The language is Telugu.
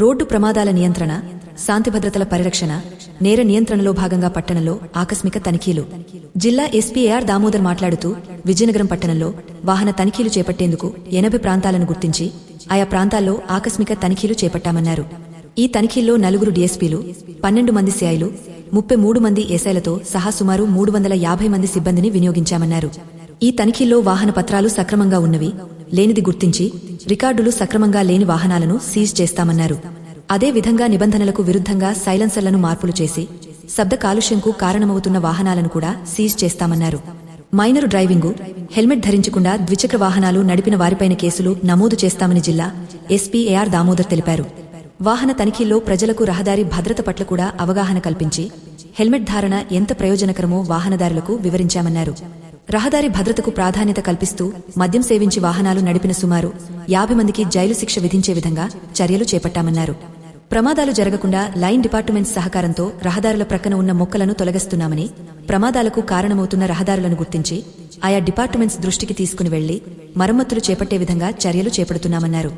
రోడ్డు ప్రమాదాల నియంత్రణ శాంతి భద్రతల పరిరక్షణ నేర నియంత్రణలో భాగంగా పట్టణంలో ఆకస్మిక తనిఖీలు. జిల్లా ఎస్పీఏఆర్ దామోదర్ మాట్లాడుతూ విజయనగరం పట్టణంలో వాహన తనిఖీలు చేపట్టేందుకు ఎనభై ప్రాంతాలను గుర్తించి ఆయా ప్రాంతాల్లో ఆకస్మిక తనిఖీలు చేపట్టామన్నారు. ఈ తనిఖీల్లో నలుగురు డీఎస్పీలు పన్నెండు మంది సిఐలు ముప్పై మూడు మంది ఏసైలతో సహా సుమారు మూడు వందల యాభై మంది సిబ్బందిని వినియోగించామన్నారు. ఈ తనిఖీల్లో వాహన పత్రాలు సక్రమంగా ఉన్నవి లేనిది గుర్తించి రికార్డులు సక్రమంగా లేని వాహనాలను సీజ్ చేస్తామన్నారు. అదే విధంగా నిబంధనలకు విరుద్ధంగా సైలెన్సర్లను మార్పులు చేసి శబ్ద కాలుష్యంకు కారణమవుతున్న వాహనాలను కూడా సీజ్ చేస్తామన్నారు. మైనరు డ్రైవింగు హెల్మెట్ ధరించకుండా ద్విచక్ర వాహనాలు నడిపిన వారిపైన కేసులు నమోదు చేస్తామని జిల్లా ఎస్పీ ఏఆర్ దామోదర్ తెలిపారు. వాహన తనిఖీల్లో ప్రజలకు రహదారి భద్రత పట్ల కూడా అవగాహన కల్పించి హెల్మెట్ ధారణ ఎంత ప్రయోజనకరమో వాహనదారులకు వివరించామన్నారు. రహదారి భద్రతకు ప్రాధాన్యత కల్పిస్తూ మద్యం సేవించి వాహనాలు నడిపిన సుమారు యాభై మందికి జైలు శిక్ష విధించే విధంగా చర్యలు చేపట్టామన్నారు. ప్రమాదాలు జరగకుండా లైన్ డిపార్ట్మెంట్ సహకారంతో రహదారుల ప్రక్కన ఉన్న మొక్కలను తొలగిస్తున్నామని ప్రమాదాలకు కారణమవుతున్న రహదారులను గుర్తించి ఆయా డిపార్ట్మెంట్స్ దృష్టికి తీసుకుని వెళ్ళి మరమ్మతులు చేపట్టే విధంగా చర్యలు చేపడుతున్నామన్నారు.